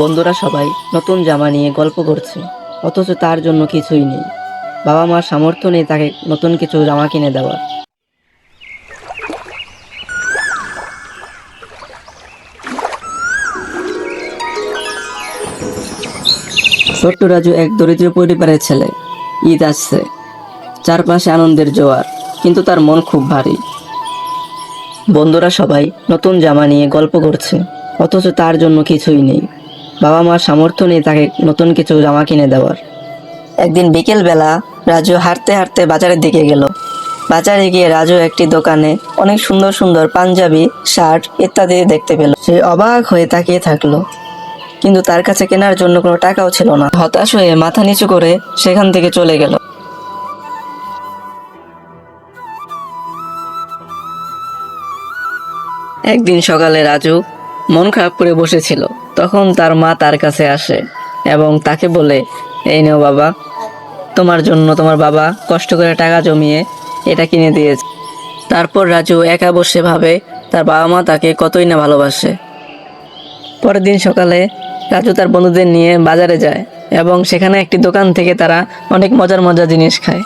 বন্ধুরা সবাই নতুন জামা নিয়ে গল্প করছে। অথচ তার জন্য কিছুই নেই। বাবা মার সামর্থ্য নেই তাকে নতুন কিছু জামা কিনে দেওয়ার। ছোট্ট রাজু এক দরিদ্র পরিবারের ছেলে। ঈদ আসছে। চারপাশে আনন্দের জোয়ার, কিন্তু তার মন খুব ভারী। বন্ধুরা সবাই নতুন জামা নিয়ে গল্প করছে। অথচ তার জন্য কিছুই নেই। বাবা মার সামর্থ্য নেই তাকে নতুন কিছু জামা কিনে দেওয়ার। একদিন বিকেলবেলা রাজু হাঁটতে হাঁটতে বাজারের দিকে গেল। বাজারে গিয়ে রাজু একটি দোকানে অনেক সুন্দর সুন্দর পাঞ্জাবি, শার্ট ইত্যাদি দেখতে পেল। সে অবাক হয়ে তাকিয়ে থাকল। কিন্তু তার কাছে কেনার জন্য কোনো টাকাও ছিল না। হতাশ হয়ে মাথা নিচু করে সেখান থেকে চলে গেল। একদিন সকালে রাজু মন খারাপ করে বসেছিল। তখন তার মা তার কাছে আসে এবং তাকে বলে, এই নেও বাবা, তোমার জন্য তোমার বাবা কষ্ট করে টাকা জমিয়ে এটা কিনে দিয়েছে। তারপর রাজু একা বসে ভাবে, তার বাবা মা তাকে কতই না ভালোবাসে। পরের দিন সকালে রাজু তার বন্ধুদের নিয়ে বাজারে যায় এবং সেখানে একটি দোকান থেকে তারা অনেক মজার মজার জিনিস খায়।